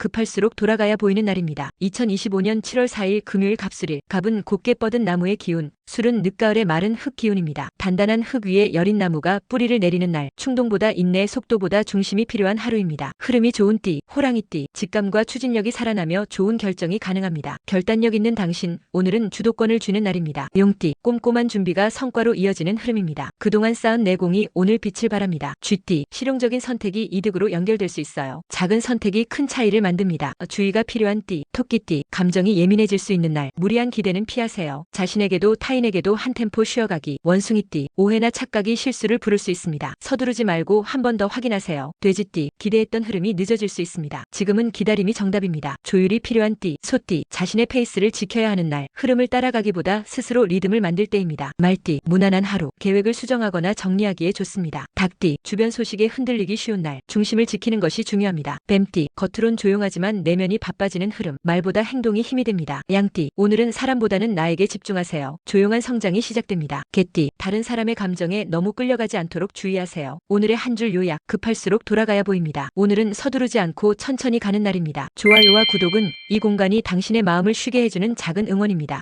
급할수록 돌아가야 보이는 날입니다. 2025년 7월 4일 금요일 갑술일 갑은 곱게 뻗은 나무의 기운, 술은 늦가을의 마른 흙 기운입니다. 단단한 흙 위에 여린 나무가 뿌리를 내리는 날, 충동보다 인내, 속도보다 중심이 필요한 하루입니다. 흐름이 좋은 띠, 호랑이띠, 직감과 추진력이 살아나며 좋은 결정이 가능합니다. 결단력 있는 당신, 오늘은 주도권을 쥐는 날입니다. 용띠, 꼼꼼한 준비가 성과로 이어지는 흐름입니다. 그동안 쌓은 내공이 오늘 빛을 발합니다. 쥐띠, 실용적인 선택이 이득으로 연결될 수 있어요. 작은 선택이 큰 차이를 만듭니다. 주의가 필요한 띠, 토끼띠, 감정이 예민해질 수 있는 날, 무리한 기대는 피하세요. 자신에게도 타인에게도 한 템포 쉬어가기, 원숭이띠, 오해나 착각이 실수를 부를 수 있습니다. 서두르지 말고 한 번 더 확인하세요. 돼지띠, 기대했던 흐름이 늦어질 수 있습니다. 지금은 기다림이 정답입니다. 조율이 필요한 띠, 소띠, 자신의 페이스를 지켜야 하는 날, 흐름을 따라가기보다 스스로 리듬을 만들 때입니다. 말띠, 무난한 하루, 계획을 수정하거나 정리하기에 좋습니다. 닭띠, 주변 소식에 흔들리기 쉬운 날, 중심을 지키는 것이 중요합니다. 뱀띠, 겉으론 조용하지만 내면이 바빠지는 흐름, 말보다 행동이 힘이 됩니다. 양띠, 오늘은 사람보다는 나에게 집중하세요. 조용한 성장이 시작됩니다. 개띠, 다른 사람의 감정에 너무 끌려가지 않도록 주의하세요. 오늘의 한 줄 요약, 급할수록 돌아가야 보입니다. 오늘은 서두르지 않고 천천히 가는 날입니다. 좋아요와 구독은 이 공간이 당신의 마음을 쉬게 해주는 작은 응원입니다.